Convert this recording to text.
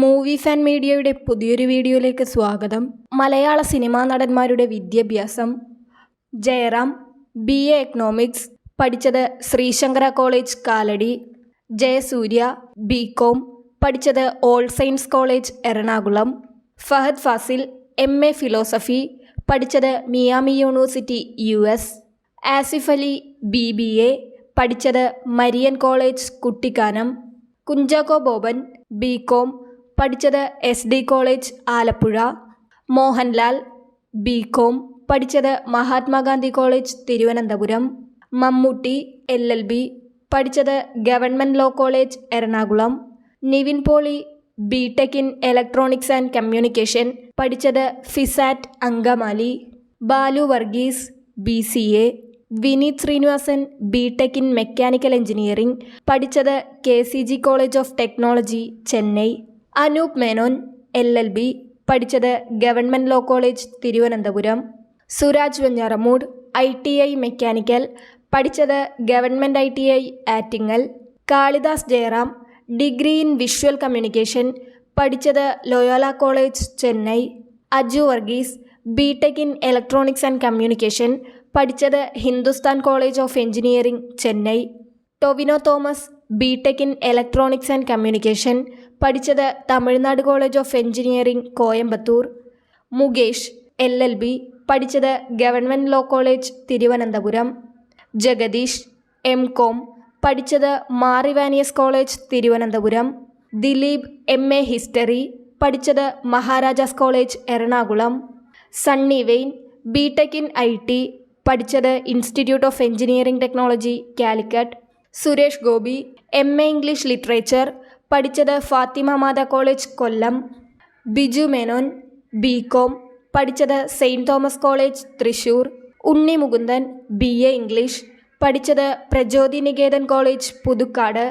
Movie fan മീഡിയയുടെ പുതിയൊരു വീഡിയോയിലേക്ക് സ്വാഗതം. മലയാള സിനിമാ നടന്മാരുടെ വിദ്യാഭ്യാസം. ജയറാം ബി എ എക്കണോമിക്സ് പഠിച്ചത് Sreesankara college Kalady. Jayasurya B com പഠിച്ചത് all science college Ernakulam. Fahadh Faasil M A philosophy പഠിച്ചത് Miami university U S. Asif Ali B B A പഠിച്ചത് Marian college Kuttikkanam. Kunchacko Boban B com പഠിച്ചത് S D college Alappuzha. Mohanlal B com പഠിച്ചത് Mahatma Gandhi college Thiruvananthapuram. Mammootty L L B പഠിച്ചത് government law college Ernakulam. Nivin Pauly B tech in electronics and communication പഠിച്ചത് FISAT Angamaly. Balu Varghese B C A Vineeth Sreenivasan B tech in mechanical engineering പഠിച്ചത് K C G college of technology Chennai. Anoop Menon L L B പഠിച്ചത് government law college Thiruvananthapuram. Suraj Venjaramoodu I T I mechanical പഠിച്ചത് government I T I Attingal. Kalidas Jayaram degree in visual communication പഠിച്ചത് Loyola college Chennai. Aju Varghese B tech in electronics and communication പഠിച്ചത് Hindustan college of engineering Chennai. Tovino Thomas B tech in electronics and communication പഠിച്ചത് Tamil Nadu college of engineering Coimbatore. Mukesh L L B പഠിച്ചത് government law college Thiruvananthapuram. Jagadish M com പഠിച്ചത് Mar Ivanios college Thiruvananthapuram. Dileep M A history പഠിച്ചത് Maharajas college Ernakulam. Sunny Wayne B tech in I T പഠിച്ചത് institute of engineering technology Calicut Suresh Gopi M A English literature പഠിച്ചത് Fathima Matha college Kollam Biju Menon B com പഠിച്ചത് saint Thomas college Thrissur Unni Mukundan B A English പഠിച്ചത് പ്രചോദിനികേതൻ college Puthukkad